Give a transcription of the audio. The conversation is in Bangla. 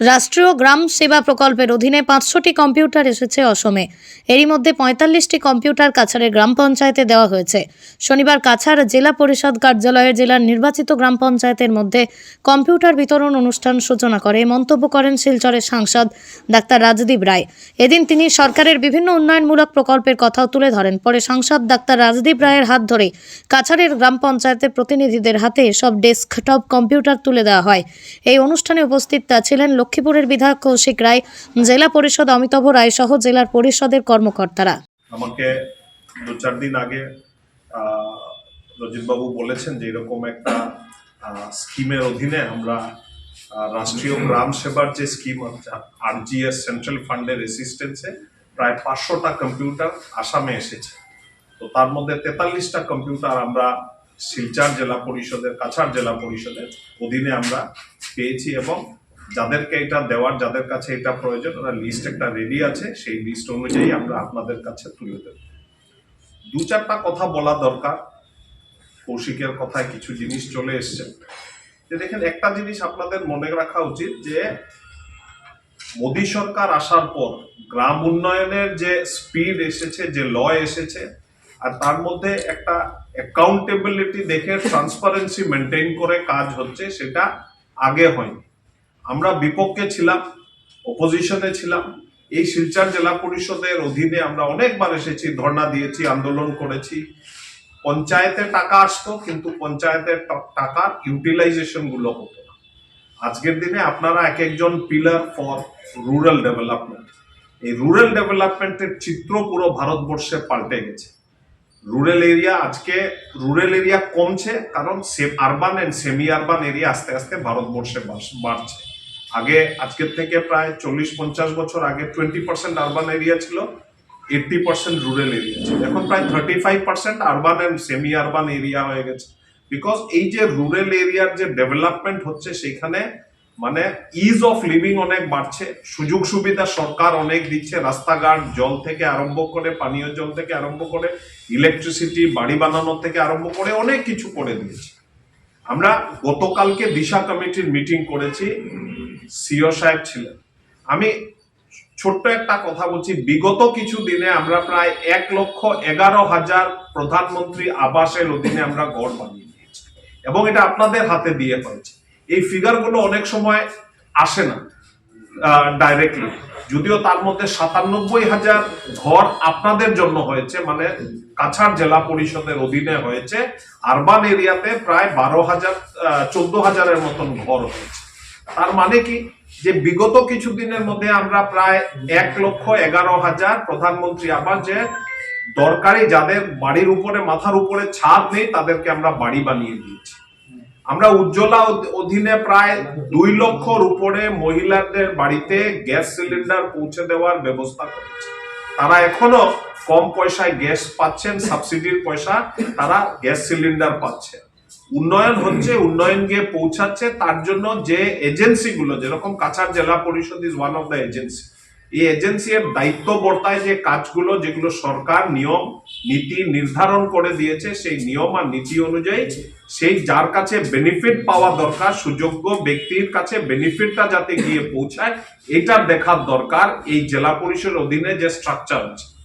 রাষ্ট্রীয় গ্রাম সেবা প্রকল্পের অধীনে পাঁচশোটি কম্পিউটার এসেছে অসমে। এরই মধ্যে পঁয়তাল্লিশটি কম্পিউটার কাছাড়ের গ্রাম পঞ্চায়েতে দেওয়া হয়েছে। শনিবার কাছাড় জেলা পরিষদ কার্যালয়ে জেলার নির্বাচিত গ্রাম পঞ্চায়েতের মধ্যে কম্পিউটার বিতরণ অনুষ্ঠান সূচনা করে মন্তব্য করেন শিলচরের সাংসদ ডাক্তার রাজদীপ রায়। এদিন তিনি সরকারের বিভিন্ন উন্নয়নমূলক প্রকল্পের কথাও তুলে ধরেন। পরে সাংসদ ডাক্তার রাজদীপ রায়ের হাত ধরে কাছাড়ের গ্রাম পঞ্চায়েতের প্রতিনিধিদের হাতে সব ডেস্কটপ কম্পিউটার তুলে দেওয়া হয়। এই অনুষ্ঠানে উপস্থিত ছিলেন লক্ষ্মীপুরের বিধায়ক কৌশিক রায়, জেলা পরিষদ অমিতাভ রায় সহ জেলার পরিষদের কর্মকর্তারা। আমাকে দু চার দিন আগে রজিতবাবু বলেছেন যে এরকম একটা স্কিমের অধীনে আমরা রাষ্ট্রীয় গ্রাম সেবার যে স্কিম আরজিএস সেন্ট্রাল ফান্ডের অ্যাসিস্ট্যান্সে প্রায় পাঁচশোটা কম্পিউটার আসামে এসেছে। তো তার মধ্যে তেতাল্লিশটা কম্পিউটার আমরা শিলচর জেলা পরিষদের, কাছাড় জেলা পরিষদের অধীনে আমরা পেয়েছি এবং যাদেরকে এটা দেওয়ার, যাদের কাছে এটা প্রয়োজন, ওরা লিস্ট একটা রেডি আছে, সেই লিস্ট অনুযায়ী আমরা আপনাদের কাছে তুলে দেব। দু চারটা কথা বলা দরকার। কৌশিকের কথায় কিছু জিনিস চলে এসছে। যে দেখেন, একটা জিনিস আপনাদের মনে রাখা উচিত যে, মোদী সরকার আসার পর গ্রাম উন্নয়নের যে স্পিড এসেছে, যে ল এসেছে, আর তার মধ্যে একটা অ্যাকাউন্টেবিলিটি দেখে ট্রান্সপারেন্সি মেনটেন করে কাজ হচ্ছে, সেটা আগে হয়নি। আমরা বিপক্ষে ছিলাম অপোজিশনে ছিলাম। এই শিলচর জেলা পরিষদের অধীনে আমরা অনেকবার এসেছি, ধর্ণা দিয়েছি, আন্দোলন করেছি। পঞ্চায়েতে টাকা আসতো, কিন্তু পঞ্চায়েতের টাকার ইউটিলাইজেশনগুলো হতো না। আজকের দিনে আপনারা এক একজন পিলার ফর রুরাল ডেভেলপমেন্ট এই রুরাল ডেভেলপমেন্টের চিত্র পুরো ভারতবর্ষে পাল্টে গেছে। রুরাল এরিয়া আজকে রুরাল এরিয়া কমছে, কারণ urban and semi urban area আস্তে আস্তে ভারতবর্ষে বাড়ছে। আগে আজকের থেকে প্রায় চল্লিশ পঞ্চাশ বছর আগে টোয়েন্টি পার্সেন্ট আরবান এরিয়া ছিল এইটটি পার্সেন্ট রুরাল এরিয়া ছিল। এখন প্রায় thirty five percent urban and semi urban area হয়ে গেছে। বিকজ এই যে রুরাল এরিয়ার যে ডেভেলপমেন্ট হচ্ছে, সেখানে মানে ইজ অফ লিভিং অনেক বাড়ছে। সুযোগ সুবিধা সরকার অনেক দিচ্ছে। রাস্তাঘাট, জল থেকে আরম্ভ করে, পানীয় জল থেকে আরম্ভ করে ইলেকট্রিসিটি বাড়ি বানানো থেকে আরম্ভ করে, অনেক কিছু করে দিয়েছে। আমরা গতকালকে দিশা কমিটির মিটিং করেছি। সিও সাহেব ছিলেন। আমি ছোট্ট একটা কথা বলছি, বিগত কিছু দিনে আমরা প্রায় এক লক্ষ এগারো হাজার প্রধানমন্ত্রী আবাসের অধীনে আমরা গড় বানিয়ে দিয়েছি এবং এটা আপনাদের হাতে দিয়ে হয়েছে। এই ফিগারগুলো অনেক সময় আসে না ডাইরেক্টলি যদিও তার মধ্যে সাতানব্বই হাজার ঘর আপনাদের জন্য হয়েছে মানে কাছাড় জেলা পরিষদের অধীনে হয়েছে। আরবান এরিয়াতে প্রায় বারো হাজার চোদ্দ হাজারের মতন ঘর হয়েছে। তার মানে কি? যে বিগত কিছু দিনের মধ্যে আমরা প্রায় এক লক্ষ এগারো হাজার প্রধানমন্ত্রী আবাস যে দরকারি যাদের বাড়ির উপরে, মাথার উপরে ছাদ নেই, তাদেরকে আমরা বাড়ি বানিয়ে দিয়েছি। আমরা উজ্জ্বলা অধীনে প্রায় দুই লক্ষর উপরে মহিলাদের বাড়িতে গ্যাস সিলিন্ডার পৌঁছে দেওয়ার ব্যবস্থা করেছি। তারা এখনও কম পয়সায় গ্যাস পাচ্ছেন, সাবসিডির পয়সা তারা গ্যাস সিলিন্ডার পাচ্ছে উন্নয়ন হচ্ছে উন্নয়ন গিয়ে পৌঁছাচ্ছে, তার জন্য যে এজেন্সিগুলো, যেরকম Cachar Zila Parishad is one of the agency এই এজেন্সি এর দায়িত্ব বর্তায় যে কাজগুলো, যেগুলো সরকার নিয়ম, নীতি নির্ধারণ করে দিয়েছে, সেই নিয়ম আর নীতি অনুযায়ী, সেই যার কাছে বেনিফিট পাওয়া দরকার, সুযোগ্য ব্যক্তির কাছে বেনিফিটটা যাতে গিয়ে পৌঁছায় এটা দেখার দরকার এই জেলা পরিষদের অধীনে যে স্ট্রাকচার আছে।